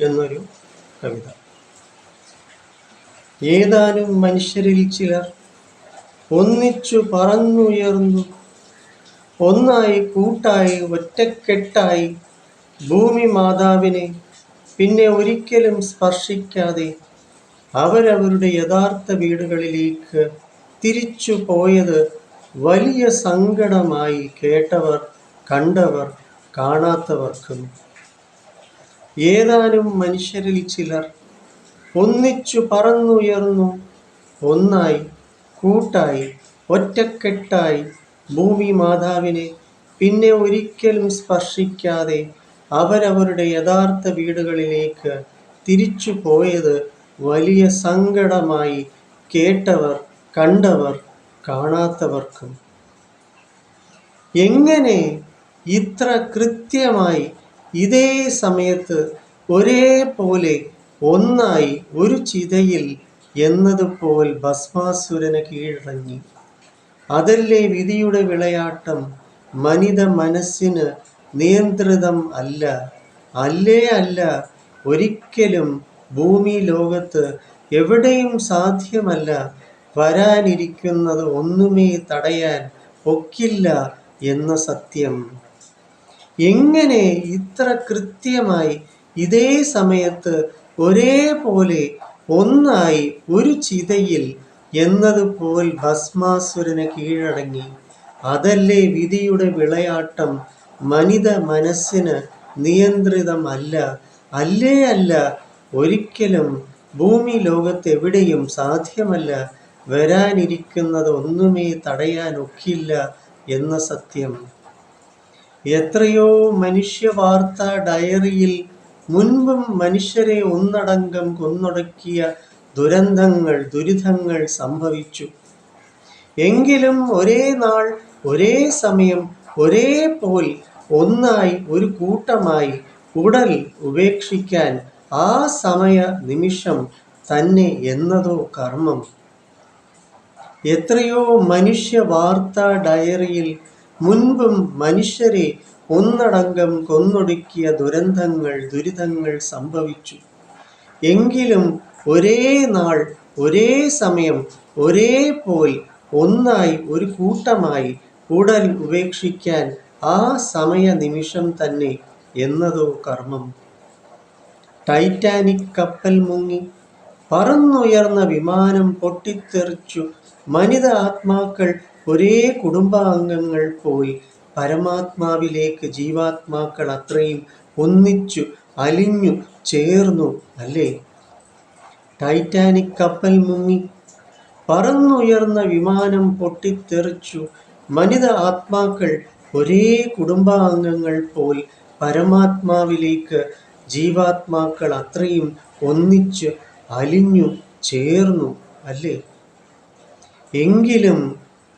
എന്നൊരു കവിത. ഏതാനും മനുഷ്യരിൽ ചിലർ ഒന്നിച്ചു പറന്നുയർന്നു. ഒന്നായി കൂട്ടായി ഒറ്റക്കെട്ടായി ഭൂമി മാതാവിനെ പിന്നെ ഒരിക്കലും സ്പർശിക്കാതെ അവരവരുടെ യഥാർത്ഥ വീടുകളിലേക്ക് തിരിച്ചു പോയത് വലിയ സങ്കടമായി കേട്ടവർ കണ്ടവർ കാണാത്തവർക്കും ഏതാനും മനുഷ്യരിൽ ചിലർ ഒന്നിച്ചു പറന്നുയർന്നു ഒന്നായി കൂട്ടായി ഒറ്റക്കെട്ടായി ഭൂമി മാതാവിനെ പിന്നെ ഒരിക്കലും സ്പർശിക്കാതെ അവരവരുടെ യഥാർത്ഥ വീടുകളിലേക്ക് തിരിച്ചു പോയത് വലിയ സങ്കടമായി കേട്ടവർ കണ്ടവർ കാണാത്തവർക്കും. എങ്ങനെ ഇത്ര കൃത്യമായി ഇതേ സമയത്ത് ഒരേപോലെ ഒന്നായി ഒരു ചിതയിൽ എന്നതുപോൽ ഭസ്മാസുരന് കീഴടങ്ങി. അതല്ലേ വിധിയുടെ വിളയാട്ടം? മനിത മനസ്സിന് നിയന്ത്രിതം അല്ല. അല്ലേ അല്ല ഒരിക്കലും ഭൂമി ലോകത്ത് എവിടെയും സാധ്യമല്ല. വരാനിരിക്കുന്നത് ഒന്നുമേ തടയാൻ ഒക്കില്ല എന്ന സത്യം. എങ്ങനെ ഇത്ര കൃത്യമായി ഇതേ സമയത്ത് ഒരേപോലെ ഒന്നായി ഒരു ചിതയിൽ എന്നതുപോൽ ഭസ്മാസുരന് കീഴടങ്ങി. അതല്ലേ വിധിയുടെ വിളയാട്ടം? മനിത മനസ്സിന് നിയന്ത്രിതമല്ല. അല്ലേ അല്ല ഒരിക്കലും ഭൂമി ലോകത്തെവിടെയും സാധ്യമല്ല. വരാനിരിക്കുന്നത് ഒന്നുമേ തടയാനൊക്കില്ല എന്ന സത്യം. എത്രയോ മനുഷ്യവാർത്ത ഡയറിയിൽ മുൻപും മനുഷ്യരെ ഒന്നടങ്കം കൊന്നൊടുക്കിയ ദുരന്തങ്ങൾ ദുരിതങ്ങൾ സംഭവിച്ചു. എങ്കിലും ഒരേ നാൾ ഒരേ സമയം ഒരേ പോൽ ഒന്നായി ഒരു കൂട്ടമായി ഉടൽ ഉപേക്ഷിക്കാൻ ആ സമയ നിമിഷം തന്നെ എന്നതോ കർമ്മം. എത്രയോ മനുഷ്യ വാർത്താ ഡയറിയിൽ മുൻപും മനുഷ്യരെ ഒന്നടങ്കം കൊന്നൊടുക്കിയ ദുരന്തങ്ങൾ ദുരിതങ്ങൾ സംഭവിച്ചു. എങ്കിലും ഒരേ നാൾ ഒരേ സമയം ഒരേ പോൽ ഒന്നായി ഒരു കൂട്ടമായി ഉടൽ ഉപേക്ഷിക്കാൻ ആ സമയ നിമിഷം തന്നെ എന്നതോ കർമ്മം. ടൈറ്റാനിക് കപ്പൽ മുങ്ങി. പറന്നുയർന്ന വിമാനം പൊട്ടിത്തെറിച്ചു. മനിത ആത്മാക്കൾ ഒരേ കുടുംബാംഗങ്ങൾ പോയി പരമാത്മാവിലേക്ക് ജീവാത്മാക്കൾ അത്രയും ഒന്നിച്ചു അലിഞ്ഞു ചേർന്നു അല്ലേ? ടൈറ്റാനിക് കപ്പൽ മുങ്ങി. പറന്നുയർന്ന വിമാനം പൊട്ടിത്തെറിച്ചു. മനിത ആത്മാക്കൾ ഒരേ കുടുംബാംഗങ്ങൾ പോൽ പരമാത്മാവിലേക്ക് ജീവാത്മാക്കൾ അത്രയും ഒന്നിച്ച് അലിഞ്ഞു ചേർന്നു അല്ലേ? എങ്കിലും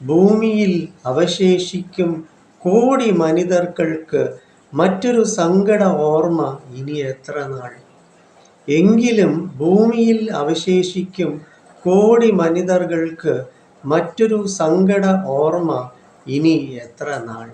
ഭൂമിയിൽ അവശേഷിക്കും കോടി മനിതർക്കൾക്ക് മറ്റൊരു സങ്കട ഓർമ്മ ഇനി എത്ര നാൾ? എങ്കിലും ഭൂമിയിൽ അവശേഷിക്കും കോടി മനിതർക്ക് മറ്റൊരു സങ്കട ഓർമ്മ ഇനി എത്ര നാൾ?